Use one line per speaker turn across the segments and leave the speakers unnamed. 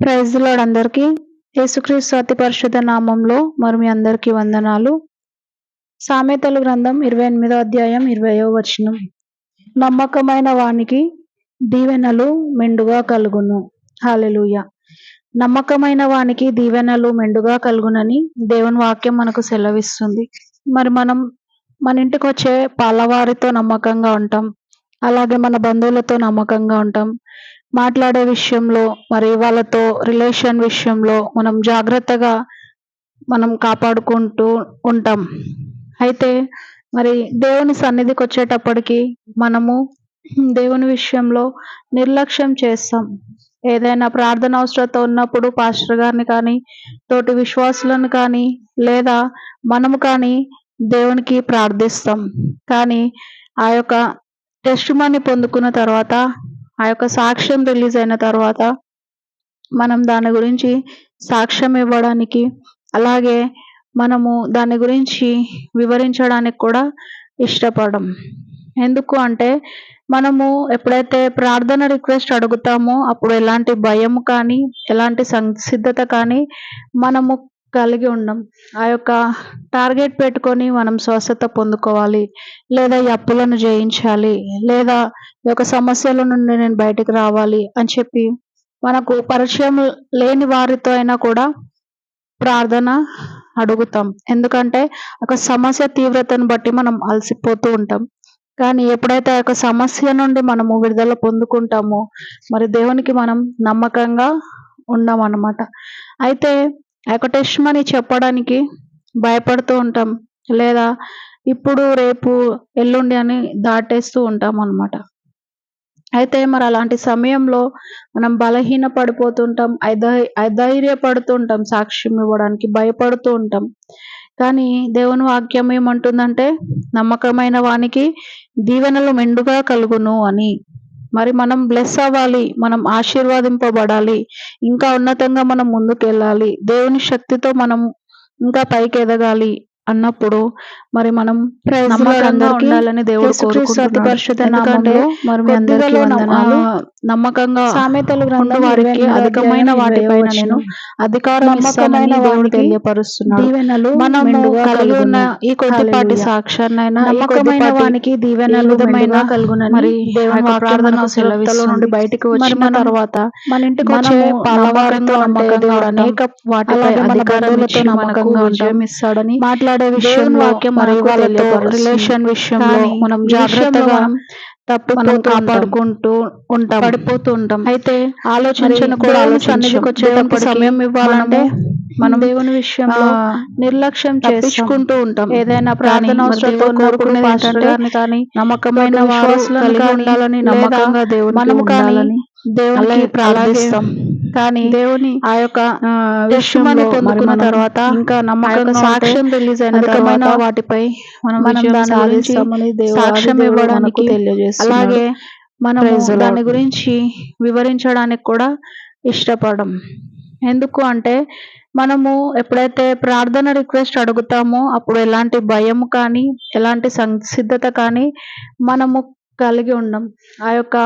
Praise lord అందరికీ. యేసుక్రీస్తు అతి పరిశుద్ధ నామంలో మరి మీ అందరికీ వందనాలు. సామెతలు గ్రంథం ఇరవై ఎనిమిదో అధ్యాయం ఇరవయో వచనం. నమ్మకమైన వానికి దీవెనలు మెండుగా కలుగును. హాలెలూయ నమ్మకమైన వానికి దీవెనలు మెండుగా కలుగునని దేవుని వాక్యం మనకు సెలవిస్తుంది. మరి మనం మన ఇంటికి వచ్చే పాలవారితో నమ్మకంగా ఉంటాం. అలాగే మన బంధువులతో నమ్మకంగా ఉంటాం. మాట్లాడే విషయంలో మరి వాళ్ళతో రిలేషన్ విషయంలో మనం జాగ్రత్తగా మనం కాపాడుకుంటూ ఉంటాం. అయితే మరి దేవుని సన్నిధికి వచ్చేటప్పటికి మనము దేవుని విషయంలో నిర్లక్ష్యం చేస్తాం. ఏదైనా ప్రార్థన అవసరత ఉన్నప్పుడు పాస్టర్ గారిని కానీ తోటి విశ్వాసులను కానీ లేదా మనము కానీ దేవునికి ప్రార్థిస్తాం. కానీ ఆ యొక్క టెస్ట్ మనీ పొందుకున్న తర్వాత ఆ యొక్క సాక్ష్యం రిలీజ్ అయిన తర్వాత మనం దాని గురించి సాక్ష్యం ఇవ్వడానికి అలాగే మనము దాని గురించి వివరించడానికి కూడా ఇష్టపడం. ఎందుకు అంటే మనము ఎప్పుడైతే ప్రార్థన రిక్వెస్ట్ అడుగుతామో అప్పుడు ఎలాంటి భయం కానీ ఎలాంటి సంసిద్ధత కానీ మనము కలిగి ఉండం. ఆ యొక్క టార్గెట్ పెట్టుకొని మనం స్వస్థత పొందుకోవాలి. లేదా ఈ అప్పులను జయించాలి. లేదా ఈ యొక్క సమస్యల నుండి నేను బయటకు రావాలి అని చెప్పి మనకు పరిచయం లేని వారితో అయినా కూడా ప్రార్థన అడుగుతాం. ఎందుకంటే ఒక సమస్య తీవ్రతను బట్టి మనం అలసిపోతూ ఉంటాం. కానీ ఎప్పుడైతే ఆ యొక్క సమస్య నుండి మనము విడుదల పొందుకుంటామో మరి దేవునికి మనం నమ్మకంగా ఉన్నాం అన్నమాట అయితే ఆ చెప్పడానికి భయపడుతూ ఉంటాం. లేదా ఇప్పుడు రేపు ఎల్లుండి అని దాటేస్తూ ఉంటాం అన్నమాట అయితే మరి అలాంటి సమయంలో మనం బలహీన పడిపోతుంటాం అధై అధైర్యపడుతుంటాం సాక్ష్యం ఇవ్వడానికి భయపడుతూ ఉంటాం. కానీ దేవుని వాక్యం ఏమంటుందంటే నమ్మకమైన వానికి దీవెనలు మెండుగా కలుగును అని. మరి మనం బ్లెస్ అవ్వాలి మనం ఆశీర్వాదింపబడాలి ఇంకా ఉన్నతంగా మనం ముందుకు వెళ్ళాలి దేవుని శక్తితో మనం ఇంకా పైకి ఎదగాలి అన్నప్పుడు మరి మనం ఉండాలని దేవుడు కోరుకుంటున్నాడు నమ్మకంగా
సామెతలు
ఉండు వారికి అధికమైన వాటిపైన నేను అధికారం ఇస్తానని దేవుడు తెలియపరుస్తున్నాడు
మెండుగా
కలిగి ఉన్న
కలుగును.
ఈ కొద్దిపాటి. సాక్ష్యాన్నైనా
నమ్మకమైన వానికి దీవెనలు కలుగునని
మరి
దేవుని
ప్రార్థన సెలవులో నుండి. బయటికి వచ్చిన
మనం
తర్వాత
మన ఇంటికి వచ్చే
పాలవారితో
పాలవారితో
నమ్మకంగా.
అనేక వాటిపై
మన
అధికారం మనకు
నమ్మకంగా
విజయం. ఇస్తాడని
మాట్లాడే
దేవుని
విషయంలో
వాక్యం
మరి
మనకు
వాళ్ళతో
తెలియపరుస్తుంది.
రిలేషన్ విషయంలో మనం జాగ్రత్తగా తప్పిపోతూ
మనం. కాపాడుకుంటూ
ఉంటాం
పడిపోతూ ఉంటాం
అయితే ఆలోచించను కూడా
దేవుని
ఆలోచించం.
సన్నిధికి
దేవునికి
వచ్చేటప్పటికి
సమయం ఇవ్వాలంటే మనం
దేవుని విషయంలో
ఆ,
నిర్లక్ష్యం.
తప్పించుకుంటూ ఉంటాం
ఏదైనా ప్రార్థన
కోరుకునేది
కానీ
నమ్మకమైన వారు ఉండాలని నమ్మకంగా దేవునికి
మనము కానీ దేవునికి
అలాగే
ప్రార్థిస్తాం
కానీ
దేవుని
ఆ యొక్క విషయంలో పొందుకున్న
మనం
తర్వాత
ఇంకా నమ్మకంగా
సాక్ష్యం రిలీజ్ అయిన
వాటిపై మనం
మనం సాక్ష్యం ఇవ్వడానికి. అలాగే
Lord.
దాని గురించి వివరించడానికి కూడా ఇష్టపడం ఎందుకు అంటే మనము ఎప్పుడైతే ప్రార్థన రిక్వెస్ట్ అడుగుతామో అప్పుడు ఎలాంటి భయం కానీ ఎలాంటి సంసిద్ధత కానీ మనము కలిగి ఉండం. ఆ యొక్క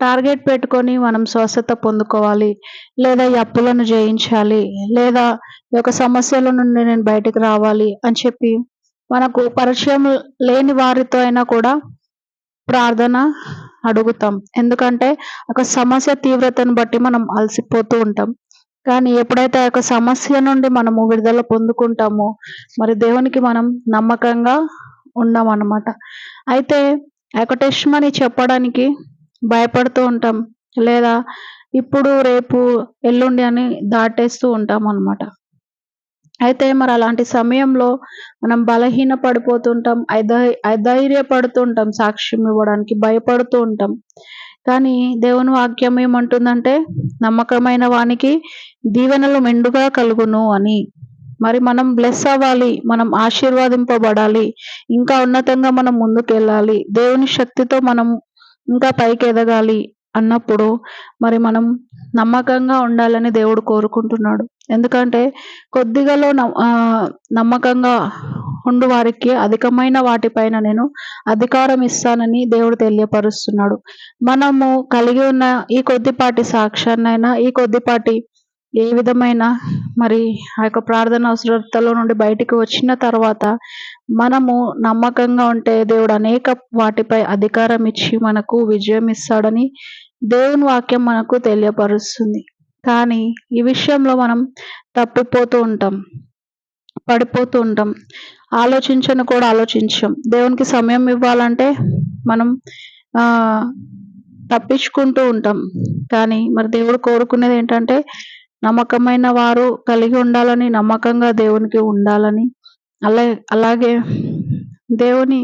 టార్గెట్ పెట్టుకొని మనం స్వస్థత పొందుకోవాలి. లేదా ఈ అప్పులను జయించాలి. లేదా ఈ యొక్క సమస్యల నుండి నేను బయటకు రావాలి అని చెప్పి మనకు పరిచయం లేని వారితో అయినా కూడా ప్రార్థన అడుగుతాం. ఎందుకంటే ఒక సమస్య తీవ్రతను బట్టి మనం అలసిపోతూ ఉంటాం. కానీ ఎప్పుడైతే ఆ యొక్క సమస్య నుండి మనము విడుదల పొందుకుంటామో మరి దేవునికి మనం నమ్మకంగా ఉన్నాం అన్నమాట అయితే ఆ చెప్పడానికి భయపడుతూ ఉంటాం. లేదా ఇప్పుడు రేపు ఎల్లుండి అని దాటేస్తూ ఉంటాం అన్నమాట. అయితే మరి అలాంటి సమయంలో మనం బలహీన పడిపోతుంటాం అధై అధైర్యపడుతుంటాం సాక్ష్యం ఇవ్వడానికి భయపడుతూ ఉంటాం. కానీ దేవుని వాక్యం ఏమంటుందంటే నమ్మకమైన వానికి దీవెనలు మెండుగా కలుగును అని. మరి మనం బ్లెస్ అవ్వాలి మనం ఆశీర్వాదింపబడాలి ఇంకా ఉన్నతంగా మనం ముందుకు వెళ్ళాలి దేవుని శక్తితో మనం ఇంకా పైకి ఎదగాలి అన్నప్పుడు మరి మనం నమ్మకంగా ఉండాలని దేవుడు కోరుకుంటున్నాడు. ఎందుకంటే కొద్దిగాలో నమ్మకంగా ఉండు వారికి అధికమైన వాటిపైన నేను అధికారం ఇస్తానని దేవుడు తెలియపరుస్తున్నాడు. మనము కలిగి ఉన్న ఈ కొద్దిపాటి సాక్ష్యాన్నైనా ఈ కొద్దిపాటి ఏ విధమైన మరి ఆ యొక్క ప్రార్థన అవసరతలో నుండి బయటికి వచ్చిన తర్వాత మనము నమ్మకంగా ఉంటే దేవుడు అనేక వాటిపై అధికారం ఇచ్చి మనకు విజయం ఇస్తాడని దేవుని వాక్యం మనకు తెలియపరుస్తుంది. కానీ ఈ విషయంలో మనం తప్పిపోతూ ఉంటాం పడిపోతూ ఉంటాం. ఆలోచించను కూడా ఆలోచించాం. దేవునికి సమయం ఇవ్వాలంటే మనం ఆ తప్పించుకుంటూ ఉంటాం. కానీ మరి దేవుడు కోరుకునేది ఏంటంటే నమ్మకమైన వారు కలిగి ఉండాలని నమ్మకంగా దేవునికి ఉండాలని. అలా అలాగే దేవుని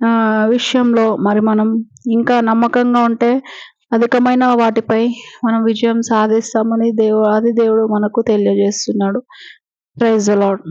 ఆ విషయంలో మరి మనం ఇంకా నమ్మకంగా ఉంటే అధికమైన వాటిపై మనం విజయం సాధిస్తామని దేవు అది దేవుడు మనకు తెలియజేస్తున్నాడు. Praise lord